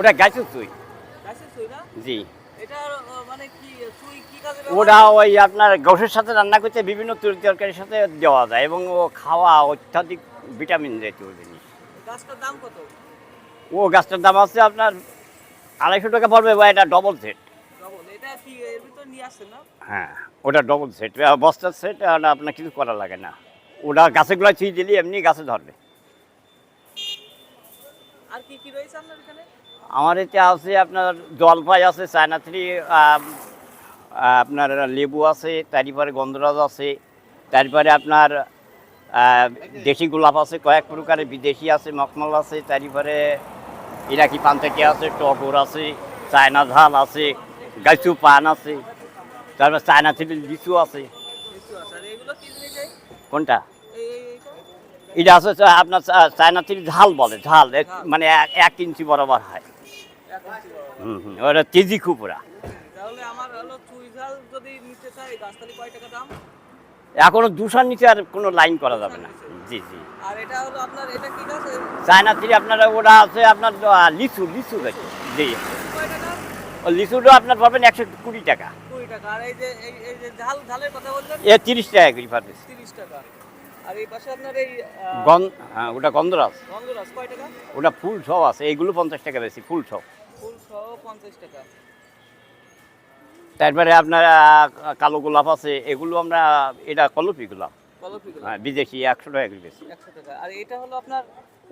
ওটা গাছের সুই জি। মানে ওটা ওই আপনার গোশের সাথে রান্না করতে বিভিন্ন তরি তরকারির সাথে দেওয়া যায় এবং ও খাওয়া অত্যাধিক ভিটামিন জাতীয় জিনিস। দাম কত? ও গাছটার দাম আছে আপনার আড়াইশো টাকা পড়বে বা এটা ডবল সেট হ্যাঁ ওটা ডবল সেট বস্তার সেট আপনার কিছু করা লাগে না। ওটা গাছেগুলো ছুঁয়ে দিলে এমনি গাছে ধরবে। আর কি কি রয়েছে আপনার এখানে? আমার এতে আছে আপনার জলপাই আছে চায়না থ্রি আপনার লেবু আছে তারপরে গন্ধরাজ আছে তারপরে আপনার দেশি গোলাপ আছে কয়েক প্রকারের বিদেশি আছে মখমল আছে তারপরে ইরাকি পান্তাকি আছে টগর আছে চায়না ঝাল আছে গাছু পান আছে তারপর চায়না থ্রি লিচু আছে কোনটা? এটা আছে আপনার চায়না থ্রি ঝাল বলে ঝাল মানে এক- ইঞ্চি বরাবর হয়। হুম হুম ওটা তেজি দাম? এখনও দুশোর নিচে আর কোনো লাইন করা যাবে না। জি জি। গাছ চায়না থ্রি আপনার ওটা আছে আপনার লিচু লিচু দেখি জি। লিচুটা আপনার পাবেন একশো কুড়ি টাকা। কুড়ি টাকা। আর এই যে এই যে ঝাল ঝালের কথা বললেন? এ তিরিশ টাকা করে পার পিস তিরিশ টাকা। আর এই পাশে আপনার এই গন হ্যাঁ ওটা গন্ধরাজ। গন্ধরাজ কয় টাকা? ওটা ফুল সহ আছে এইগুলো পঞ্চাশ টাকা বেশি ফুল সহ ফুল সহ পঞ্চাশ টাকা। তারপরে আপনার কালো গোলাপ আছে এগুলো আমরা এটা কলপি গোলাপ। হ্যাঁ বিদেশি একশো টাকা করে বেশি আর এটা হলো আপনার?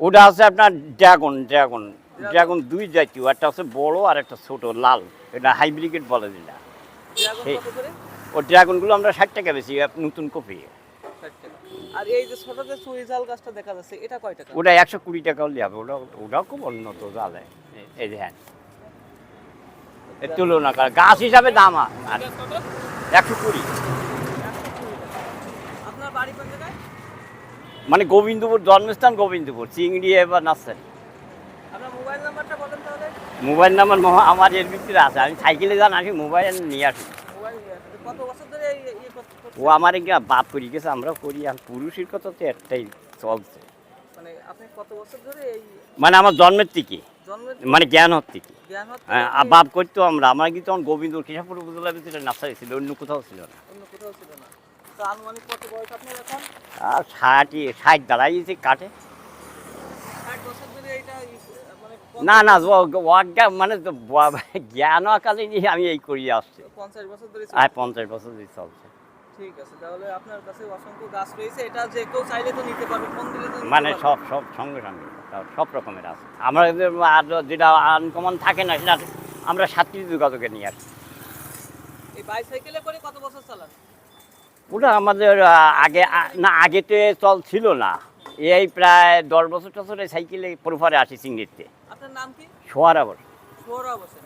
ওটা আছে আপনার ড্রাগন ড্রাগন। ড্রাগন দুই জাতীয় একটা আছে বড় আর একটা ছোট লাল। এটা হাইব্রিকেট বলে যেটা। ও ড্রাগনগুলো আমরা ষাট টাকা বেশি নতুন কপি। আর এই যে ছোট যে চুই ঝাল গাছটা দেখা যাচ্ছে এটা কয় টাকা? ওটা একশো কুড়ি টাকা হলে হবে ওটা ওটাও খুব উন্নত জালে এই দেখেন এর তুলনা করা গাছ হিসাবে দাম আর একশো কুড়ি। আপনার বাড়ি কোন জায়গায়? মানে গোবিন্দপুর জন্মস্থান গোবিন্দপুর চিংড়ি এবার নার্সারি মোবাইল নাম্বার মহা- আমার এর ভিতরে আছে আমি সাইকেলে যান আসি মোবাইল নিয়ে আসি। ও আমার একটা বাপ করি গেছে আমরাও করি আর পুরুষের কথা তো একটাই চলছে। মানে মানে আমার জন্মের থেকে মানে জ্ঞান হওয়ার থেকে। হ্যাঁ, আর বাপ করতো আমরা আমার কিন্তু তখন গোবিন্দ কৃষাপুর উপজেলার ভিতরে নার্সারি ছিল অন্য কোথাও ছিল না। আর ষাটই ষাট দাঁড়াইছে কাটে ষাট বছর ধরে এইটা ই- মানে না না ও- অজ্ঞা মানে জ্ঞান কালে নিয়ে আমি এই করি আসছি। পঞ্চাশ বছর ধরে আর পঞ্চাশ বছর দিয়ে চলছে। ঠিক আছে তাহলে আপনার কাছে অসংখ্য গাছ রয়েছে এটা যে কেউ চাইলে তো নিতে পারবে ফোন দিলে তো মানে সব সব সঙ্গে সঙ্গে সব- সব রকমের আছে। আমরা আর যেটা আনকমন থাকে না সেটা আমরা সাতটি যোগাযোগে নিয়ে আসি। এই বাইসাইকেলে করে কত বছর চালান? ওটা আমাদের আগে না আগেতে চল ছিল না। এই প্রায় দশ বছর টছরে সাইকেলে প্রফারে আসি সিংড়িতে আপনার নাম কি? সোহারাবর আবার সোহরা হোসেন